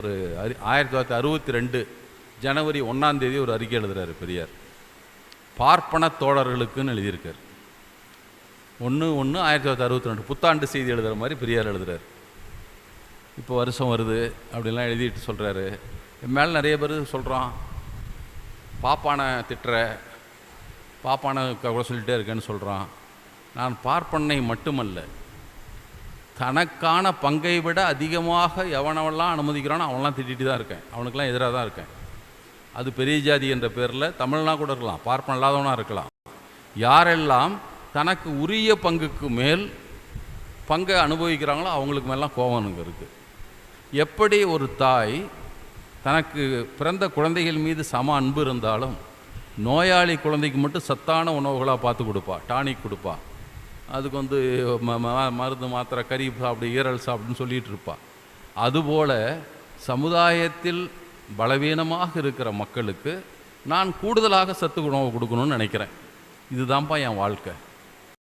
ஒரு அறி ஆயிரத்தி தொள்ளாயிரத்தி அறுபத்தி ரெண்டு ஜனவரி ஒன்றாந்தேதி ஒரு அறிக்கை எழுதுறாரு பெரியார். பார்ப்பன தோழர்களுக்குன்னு எழுதியிருக்கார். ஒன்று ஒன்று ஆயிரத்தி தொள்ளாயிரத்தி அறுபத்தி ரெண்டு புத்தாண்டு செய்தி எழுதுகிற மாதிரி பெரியார் எழுதுறாரு. இப்போ வருஷம் வருது அப்படிலாம் எழுதிட்டு சொல்கிறாரு என் மேலே நிறைய பேர் சொல்கிறான் பாப்பானை திட்டுற பாப்பானை கூட சொல்லிட்டே இருக்கேன்னு சொல்கிறான் நான் பார்ப்பனை மட்டுமல்ல தனக்கான பங்கை விட அதிகமாக எவனவெல்லாம் அனுமதிக்கிறானோ அவனெல்லாம் திட்டிட்டு தான் இருக்கேன். அவனுக்கெல்லாம் எதிராக தான் இருக்கேன். அது பெரிய ஜாதி என்ற பேரில் தமிழ்னா கூட இருக்கலாம் பார்ப்பன் இல்லாதவனாக இருக்கலாம். யாரெல்லாம் தனக்கு உரிய பங்குக்கு மேல் பங்கை அனுபவிக்கிறாங்களோ அவங்களுக்கு மேலாம் கோவனுங்க இருக்குது எப்படி ஒரு தாய் தனக்கு பிறந்த குழந்தைகள் மீது சம அன்பு இருந்தாலும் நோயாளி குழந்தைக்கு மட்டும் சத்தான உணவுகளாக பார்த்து கொடுப்பா டானிக் கொடுப்பா. அதுக்கு வந்து ம ம- மருந்து மாத்திரை கறி சாப்பிடு ஈரல் சாப்பிடுன்னு சொல்லிகிட்டு இருப்பாள் அதுபோல் சமுதாயத்தில் பலவீனமாக இருக்கிற மக்களுக்கு நான் கூடுதலாக சத்து உணவு கொடுக்கணும்னு நினைக்கிறேன். இதுதான்ப்பா என் வாழ்க்கை.